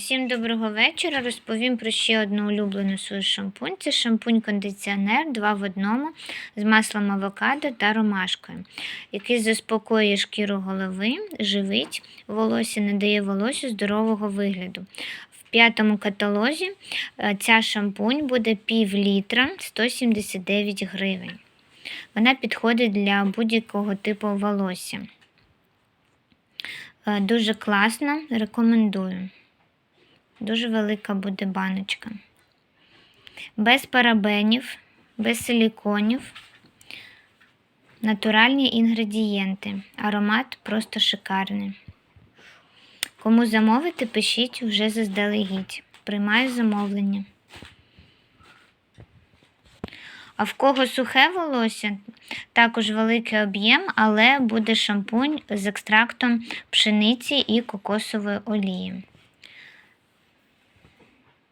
Всім доброго вечора. Розповім про ще одну улюблену свою шампунь. Це шампунь-кондиціонер 2 в одному з маслом авокадо та ромашкою, який заспокоює шкіру голови, живить волосся, надає волосю здорового вигляду. В п'ятому каталозі е, ця шампунь буде пів літра 179 гривень. Вона підходить для будь-якого типу волосся. Е, Дуже класна, рекомендую. Дуже велика буде баночка. Без парабенів, без силіконів. Натуральні інгредієнти. Аромат просто шикарний. Кому замовити, пишіть вже заздалегідь. Приймаю замовлення. А в кого сухе волосся, також великий об'єм, але буде шампунь з екстрактом пшениці і кокосової олії.